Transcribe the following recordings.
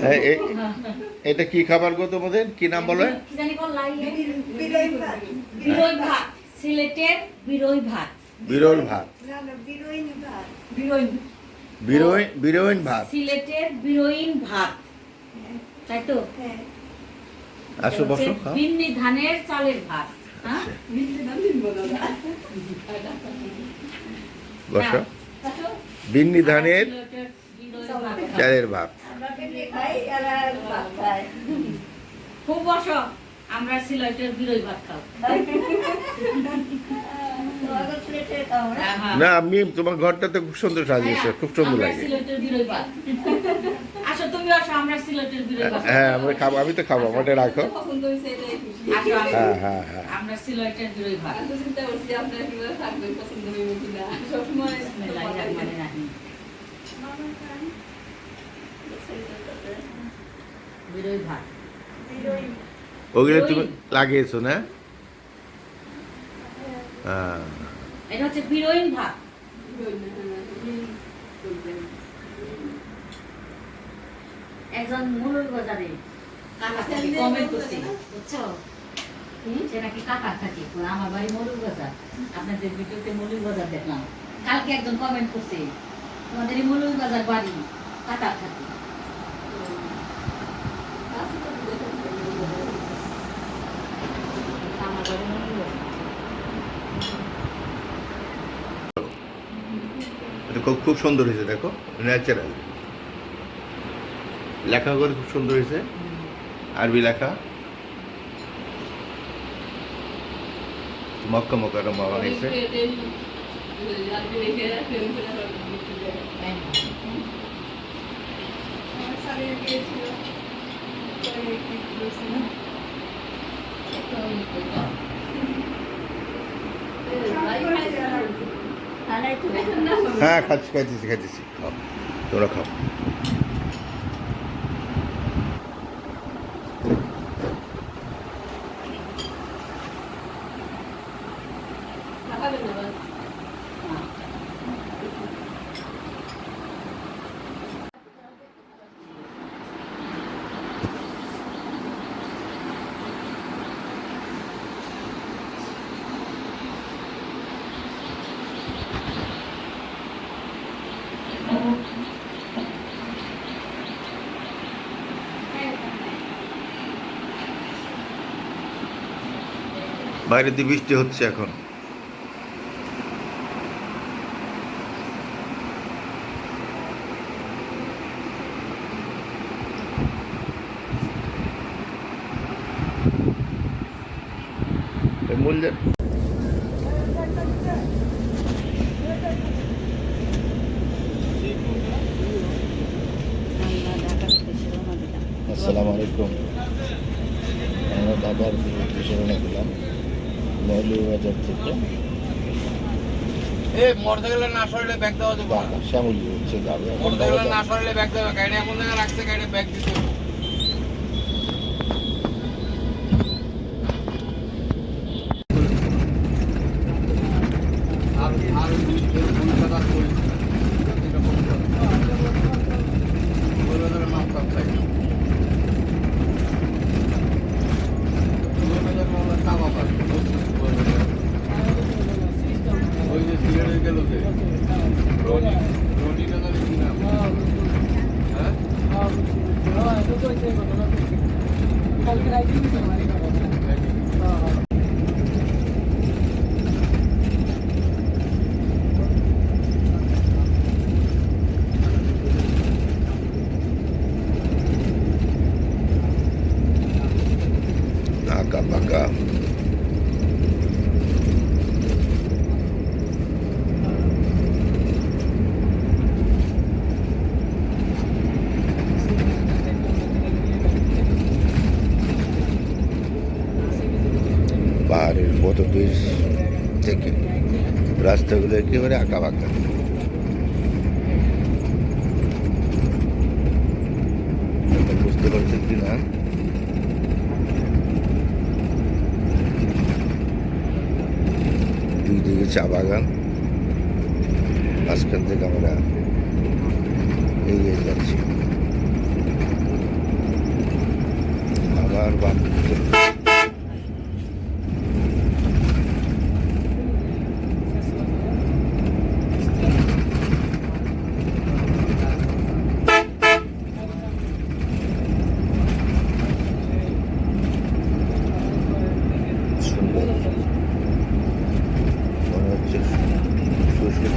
হ্যাঁ, এটা কি খাবার গো তোমাদের? কি নাম বলে? ভাত ভাত সিলেটের বিরই ভাত বিরল ভাত না না বিরই ভাত বিরই বিরোইন বিরোইন ভাত সিলেটের বিরইন ভাত তাই তো? আসো বসো বিন্নি ধানের চালের ভাত হ্যাঁ? বসো। বিন্নি ধানের ভাত। চালের ভাত আমরা পেটে খাই এরা ভাত খায় খুব বসো আমরা সিলেটের বিরই ভাত খাও তোমাকে প্লেটে খাও না হ্যাঁ। আমি তোমার ঘরটাতে খুব সুন্দর সাজিয়েছে খুব সুন্দর লাগে। সিলেটের বিরই ভাত। আসো তুমি আসো আমরা সিলেটের হ্যাঁ আমরা খাব আমি তো খাব আমাকে রাখো। হ্যাঁ হ্যাঁ হ্যাঁ। আমরা সিলেটের বিরই ভাত। চিন্তা করছি আপনার কীভাবে পছন্দ কিনা। সবসময়। বিরই ভাত ওগুলো তুমি লাগিয়েছো না? হ্যাঁ। এটা হচ্ছে বিরইন ভাত। একজন মুলুর বাজারে কাকা থাকে কমেন্ট করছে বুঝছ? সে নাকি কাকা থাকে আমার বাড়ি বাজার আপনাদের ভিডিওতে মলুর বাজার দেখলাম। কালকে একজন কমেন্ট করছে তোমাদের এই মলুর বাজার বাড়ি কাকা থাকে আমার বাড়ি মলুর বাজার এটা খুব খুব সুন্দর হয়েছে দেখো ন্যাচারাল লেখা করে খুব সুন্দর হয়েছে আরবি লেখা। মক্কা মক্কা রমা বানাইছে হ্যাঁ। হ্যাঁ খাচ্ছি খাইতেছি খাইতেছি। খাও তোমরা খাও। বাইরে দিয়ে বৃষ্টি হচ্ছে এখন। মূল্যের আসসালামু আলাইকুম। আমরা ঢাকার দিলাম। মৌলভীবাজার থেকে। শ্যামলি হচ্ছে মোটরসাইকেলে না সরলে ব্যাগ দেবে গাড়ি এমন জায়গায় রাখছে গাড়ি ব্যাগ দিতে হবে। আর আর কলকাতা কই এটা কলকাতা কলকাতার নাম কাপ চাই কলকাতার নাম কাবা পাস ওই যে সিলেটে গেল যে রনি রনি নামের কি নাম হ্যাঁ আঁকা বাঁকা পাহাড়ের পথবেশ থেকে রাস্তাগুলো একেবারে আঁকা বাঁকা বুঝতে পারছেন কি না? দুই দিকে চা বাগান, মাঝখান থেকে আমরা এগিয়ে যাচ্ছি। আর বাম দিকে সুন্দর মনে হচ্ছে শ্বশুর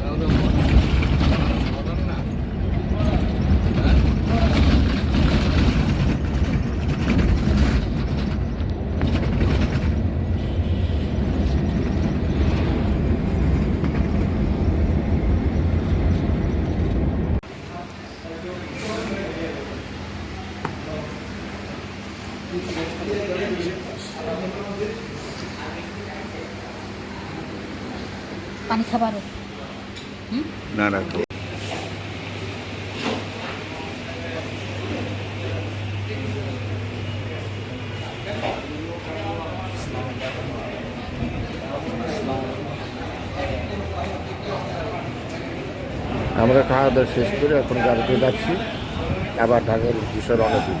তাহলে মডার্ন না হ্যাঁ পানি খাবারও। না না আমরা খাওয়া দাওয়া শেষ করে এখন গাড়িতে যাচ্ছি। আবার ঢাকার উদ্দেশ্যে দিব।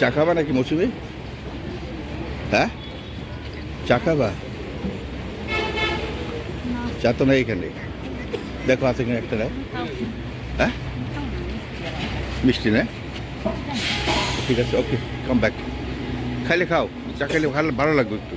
চা খাবা নাকি মৌসুমি? হ্যাঁ? চা খাবা? চা তো নেই এখানে। দেখো আছে কিনা একটা নাও হ্যাঁ? মিষ্টি, না? ঠিক আছে, ওকে কাম ব্যাক খাইলে খাও, চা খাইলে ভালো ভালো লাগবে একটু।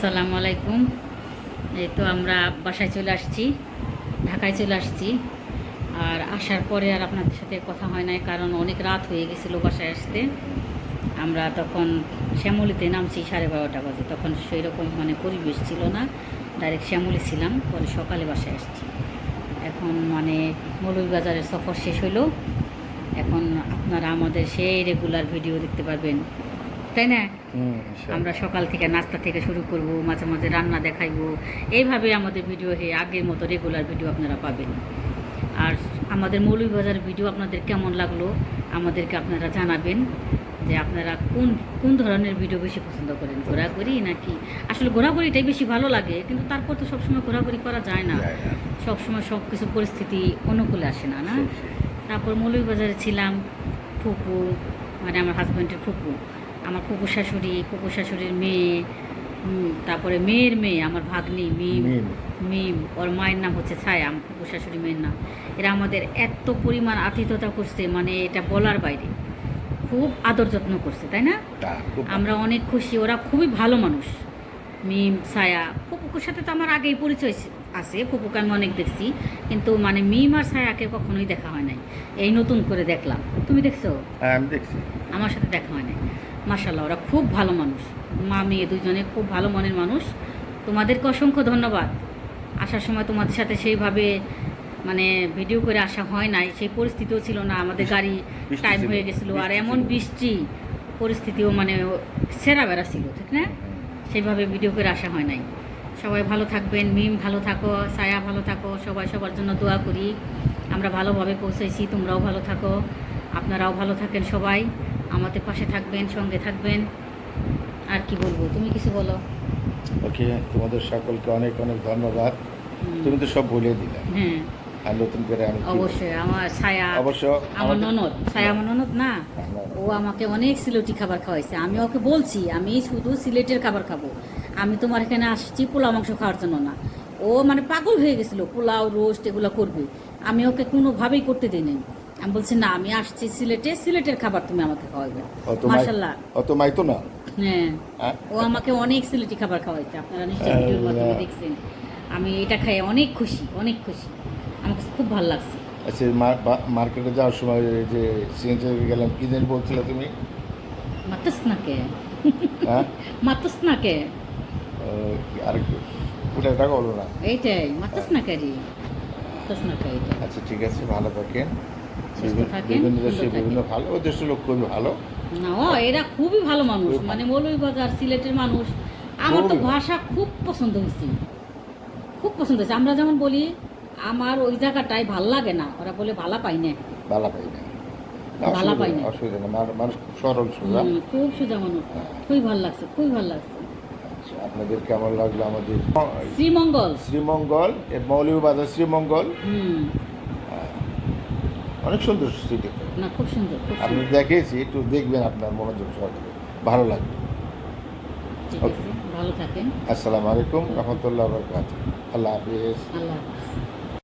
আসসালামু আলাইকুম। এই তো আমরা বাসায় চলে আসছি, ঢাকায় চলে আসছি। আর আসার পরে আর আপনাদের সাথে কথা হয় নাই, কারণ অনেক রাত হয়ে গেছিল বাসায় আসতে। আমরা তখন শ্যামলিতে নামছি সাড়ে বারোটা বাজে, তখন সেই রকম মানে পরিবেশ ছিল না ডাইরেক্ট শ্যামলি ছিলাম, পরে সকালে বাসায় আসছি। এখন মানে মৌলভীবাজারের সফর শেষ হলো এখন আপনারা আমাদের সেই রেগুলার ভিডিও দেখতে পারবেন। তাই না? আমরা সকাল থেকে নাস্তা থেকে শুরু করব মাঝে মাঝে রান্না দেখাইবো। এইভাবে আমাদের ভিডিও হে আগের মতো রেগুলার ভিডিও আপনারা পাবেন। আর আমাদের মৌলভীবাজার ভিডিও আপনাদের কেমন লাগল আমাদেরকে আপনারা জানাবেন যে আপনারা কোন কোন ধরনের ভিডিও বেশি পছন্দ করেন ঘোরাঘুরি নাকি? আসলে ঘোরাঘুরিটাই বেশি ভালো লাগে কিন্তু তারপর তো সবসময় ঘোরাঘুরি করা যায় না। সবসময় সব কিছু পরিস্থিতি অনুকূলে আসে না না? তারপর মৌলভীবাজারে ছিলাম ফুপু মানে আমার হাজব্যান্ডের ফুপু। আমার ফুপু শাশুড়ি ফুপু শাশুড়ির মেয়ে তারপরে মেয়ের মেয়ে আমার ভাগ্নি মিম মিম। ওর মায়ের নাম হচ্ছে ছায়া আমার ফুপু শাশুড়ি মেয়ের নাম। এরা আমাদের এত পরিমাণ আতিথ্যতা করছে মানে এটা বলার বাইরে। খুব আদর যত্ন করছে তাই না? আমরা অনেক খুশি ওরা খুবই ভালো মানুষ। মিম ছায়া ফুপুকুর সাথে তো আমার আগেই পরিচয় আছে ফুপুকে আমি অনেক দেখছি। কিন্তু মানে মিম আর ছায়াকে কখনোই দেখা হয় নাই। এই নতুন করে দেখলাম। তুমি দেখছ? হ্যাঁ আমি দেখছি। আমার সাথে দেখা হয় নাই। মাসাল্লাহ ওরা খুব ভালো মানুষ। মা মেয়ে দুজনে খুব ভালো মনের মানুষ। তোমাদেরকে অসংখ্য ধন্যবাদ। আসার সময় তোমাদের সাথে সেইভাবে মানে ভিডিও করে আসা হয় নাই। সেই পরিস্থিতিও ছিল না। আমাদের গাড়ি টাইম হয়ে গেছিল। আর এমন বৃষ্টি পরিস্থিতিও মানে সেরা বেড়া ছিল ঠিক না? সেইভাবে ভিডিও করে আসা হয় নাই। সবাই ভালো থাকবেন। মিম ভালো থাকো সায়া ভালো থাকো। সবাই সবার জন্য দোয়া করি। আমরা ভালোভাবে পৌঁছেছি তোমরাও ভালো থাকো। আপনারাও ভালো থাকেন সবাই। আমাদের পাশে থাকবেন সঙ্গে থাকবেন। আর কি বলব তুমি কিছু বলো? ওকে তোমাদের সকলকে অনেক অনেক ধন্যবাদ। তুমি তো সব বলে দিলে। হ্যাঁ। আর নতুন করে আমি অবশ্যই আমার ছায়া অবশ্য আমার ননদ ছায়া আমার ননদ না? ও আমাকে অনেক সিলেটি খাবার খাওয়াইছে। আমি ওকে বলছি আমি শুধু সিলেটের খাবার খাব। আমি তোমার এখানে আসছি পোলাও মাংস খাওয়ার জন্য না। ও মানে পাগল হয়ে গেছিল পোলাও রোস্ট এগুলো করবে। আমি ওকে কোনোভাবেই করতে দিই আমি বলছি না আমি আসছি সিলেটে সিলেটের খাবার তুমি আমাকে খাওয়াবে অত মাই- মার্শাল্লাহ অত মাইতো না? হ্যাঁ। হ্যাঁ? ও আমাকে অনেক সিলেটি খাবার খাওয়াইছে আপনারা নিশ্চয়ই ভিডিওর মাধ্যমে দেখছেন। আমি এটা খাই অনেক খুশি অনেক খুশি। আমার কাছে খুব ভালো লাগছে। আচ্ছা মার্কেটে যাওয়ার সময় যে সিএনজি গেলাম কি জানি বলছিলে তুমি? মাতাস নাকে হ্যাঁ? মাতাস নাকে ও, আর কি? ওটা এটা বলো না। এইটাই মাতাস নাকে রে? মাতাস নাকে এইটা? আচ্ছা ঠিক আছে ভালো থাকেন। সুস্থ বিভিন্ন- থাকেন, ভালো দেশের লোক খুবই ভালো। না ও এরা খুবই ভালো মানুষ। মানে মৌলভীবাজার সিলেটের মানুষ। আমার তো ভাষা খুব পছন্দ হয়েছে। খুব পছন্দ হয়েছে। আমরা যেমন বলি আমার ওই জায়গাটায় ভালো লাগে না। ওরা বলে ভালা পাই না। ভালো পাই না। ভালো অসুবিধা পাই না। অসুবিধা নেই মানুষ- খুব সরল সোজা। খুব সোজা মানুষ। খুবই ভালো লাগছে খুবই ভালো লাগছে। আচ্ছা, আপনাদের কেমন লাগল আমাদের? শ্রীমঙ্গল। শ্রীমঙ্গল মৌলভীবাজার শ্রীমঙ্গল। হুম। অনেক সুন্দর সিটি না খুব সুন্দর আমি আপনি দেখেছি একটু দেখবেন আপনার মনোযোগ সহকারে। ভালো লাগবে। ঠিক ভালো থাকেন। আসসালামু আলাইকুম রহমতুল্লাহ বরকাত আল্লাহ হাফিজ। আল্লাহ হাফিজ।